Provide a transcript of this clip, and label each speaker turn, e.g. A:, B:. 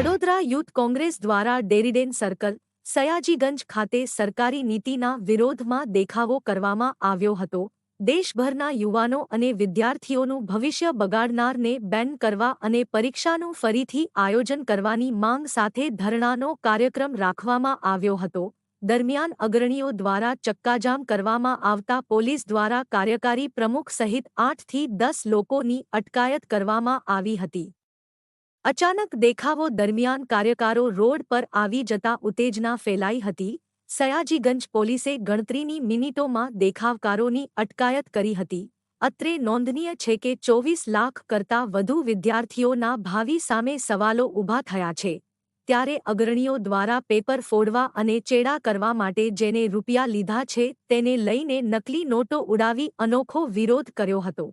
A: Youth Congress દ્વારા Dairy Den circle, Sayajiganj ખાતે સરકારી નીતિના વિરોધમાં દેખાવો કરવામાં આવ્યો હતો. દેશભરના યુવાનો અને વિદ્યાર્થીઓનું ભવિષ્ય બગાડનારને બેન કરવા અને પરીક્ષાનું ફરીથી આયોજન કરવાની માંગ સાથે ધરણાનો કાર્યક્રમ રાખવામાં આવ્યો હતો. દરમિયાન અગ્રણીઓ દ્વારા ચક્કાજામ કરવામાં આવતા પોલીસ દ્વારા કાર્યકારી પ્રમુખ સહિત આઠથી દસ લોકોની અટકાયત કરવામાં આવી હતી. અચાનક દેખાવો દરમિયાન કાર્યકારો રોડ પર આવી જતા ઉત્તેજના ફેલાઈ હતી. સયાજીગંજ પોલીસે ગણતરીની મિનિટોમાં દેખાવકારોની અટકાયત કરી હતી. અત્રે નોંધનીય છે કે ચોવીસ લાખ કરતાં વધુ વિદ્યાર્થીઓના ભાવિ સામે સવાલો ઊભા થયા છે. ત્યારે અગ્રણીઓ દ્વારા પેપર ફોડવા અને ચેડા કરવા માટે જેને રૂપિયા લીધા છે તેને લઈને નકલી નોટો ઉડાવી અનોખો વિરોધ કર્યો હતો.